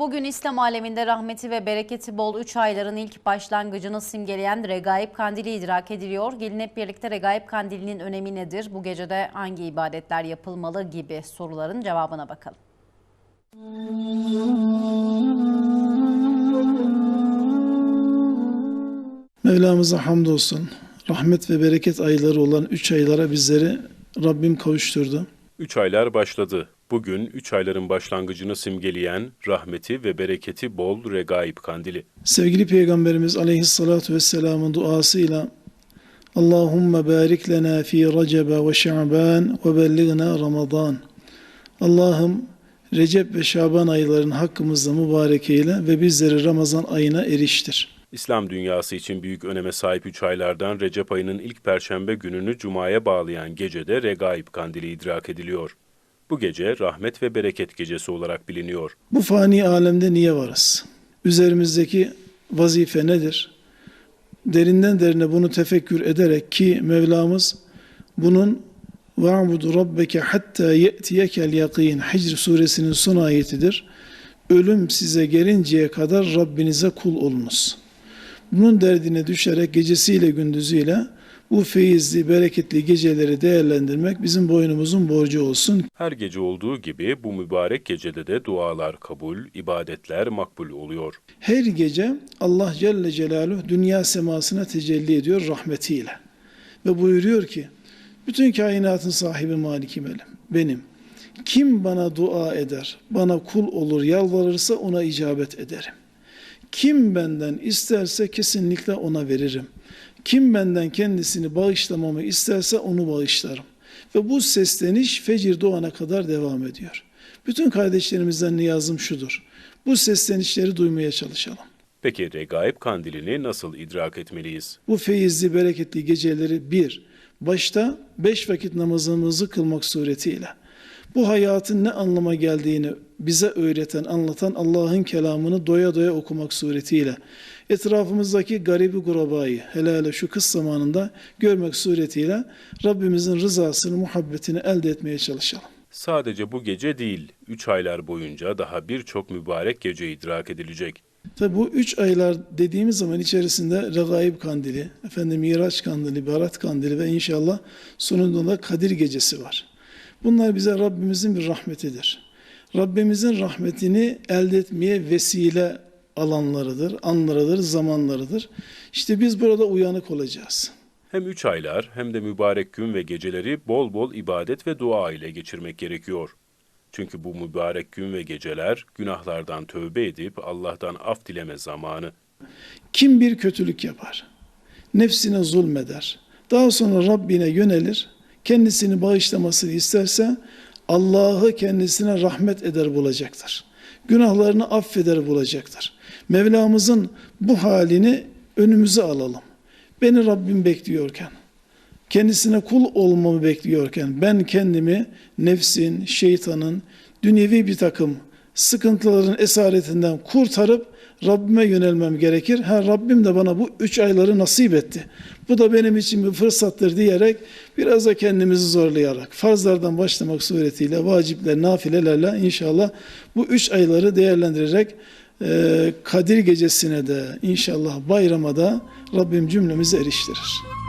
Bugün İslam aleminde rahmeti ve bereketi bol 3 ayların ilk başlangıcını simgeleyen Regaib Kandili idrak ediliyor. Gelin hep birlikte Regaib Kandili'nin önemi nedir? Bu gecede hangi ibadetler yapılmalı gibi soruların cevabına bakalım. Mevlamıza hamdolsun. Rahmet ve bereket ayları olan üç aylara bizleri Rabbim kavuşturdu. Üç aylar başladı. Bugün üç ayların başlangıcını simgeleyen rahmeti ve bereketi bol regaib kandili. Sevgili Peygamberimiz aleyhissalatu vesselamın duasıyla Allahümme barik lena fi recebe ve şa'ban ve belligna ramazan. Allah'ım Recep ve Şaban aylarının hakkımızda mübarek eyle ve bizleri Ramazan ayına eriştir. İslam dünyası için büyük öneme sahip üç aylardan Recep ayının ilk perşembe gününü Cuma'ya bağlayan gecede regaib kandili idrak ediliyor. Bu gece rahmet ve bereket gecesi olarak biliniyor. Bu fani alemde niye varız? Üzerimizdeki vazife nedir? Derinden derine bunu tefekkür ederek ki Mevlamız bunun وَعْبُدُ رَبَّكَ حَتَّى يَأْتِيَكَ الْيَقِينَ Hicr suresinin son ayetidir. Ölüm size gelinceye kadar Rabbinize kul olunuz. Bunun derdine düşerek gecesiyle gündüzüyle bu feyizli, bereketli geceleri değerlendirmek bizim boynumuzun borcu olsun. Her gece olduğu gibi bu mübarek gecede de dualar kabul, ibadetler makbul oluyor. Her gece Allah Celle Celaluhu dünya semasına tecelli ediyor rahmetiyle. Ve buyuruyor ki, bütün kainatın sahibi malikim benim. Kim bana dua eder, bana kul olur, yalvarırsa ona icabet ederim. Kim benden isterse kesinlikle ona veririm. Kim benden kendisini bağışlamamı isterse onu bağışlarım. Ve bu sesleniş fecir doğana kadar devam ediyor. Bütün kardeşlerimizden niyazım şudur. Bu seslenişleri duymaya çalışalım. Peki regaib kandilini nasıl idrak etmeliyiz? Bu feyizli, bereketli geceleri bir, başta beş vakit namazımızı kılmak suretiyle, bu hayatın ne anlama geldiğini bize öğreten, anlatan Allah'ın kelamını doya doya okumak suretiyle, etrafımızdaki garibi gurabayı, hele hele şu kış zamanında görmek suretiyle Rabbimizin rızasını, muhabbetini elde etmeye çalışalım. Sadece bu gece değil, üç aylar boyunca daha birçok mübarek gece idrak edilecek. Tabi bu üç aylar dediğimiz zaman içerisinde Regaib Kandili, efendim Miraç Kandili, Berat Kandili ve inşallah sonunda da Kadir Gecesi var. Bunlar bize Rabbimizin bir rahmetidir. Rabbimizin rahmetini elde etmeye vesile alanlarıdır, anlarıdır, zamanlarıdır. İşte biz burada uyanık olacağız. Hem üç aylar hem de mübarek gün ve geceleri bol bol ibadet ve dua ile geçirmek gerekiyor. Çünkü bu mübarek gün ve geceler günahlardan tövbe edip Allah'tan af dileme zamanı. Kim bir kötülük yapar, nefsine zulmeder, daha sonra Rabbine yönelir, kendisini bağışlamasını isterse Allah'ı kendisine rahmet eder bulacaktır. Günahlarını affeder bulacaktır. Mevlamızın bu halini önümüze alalım. Beni Rabbim bekliyorken, kendisine kul olmamı bekliyorken ben kendimi nefsin, şeytanın, dünyevi bir takım sıkıntıların esaretinden kurtarıp Rabbime yönelmem gerekir. Ha Rabbim de bana bu üç ayları nasip etti. Bu da benim için bir fırsattır diyerek biraz da kendimizi zorlayarak farzlardan başlamak suretiyle vacipler, nafilelerle inşallah bu üç ayları değerlendirerek e, Kadir gecesine de inşallah bayrama da Rabbim cümlemizi eriştirir.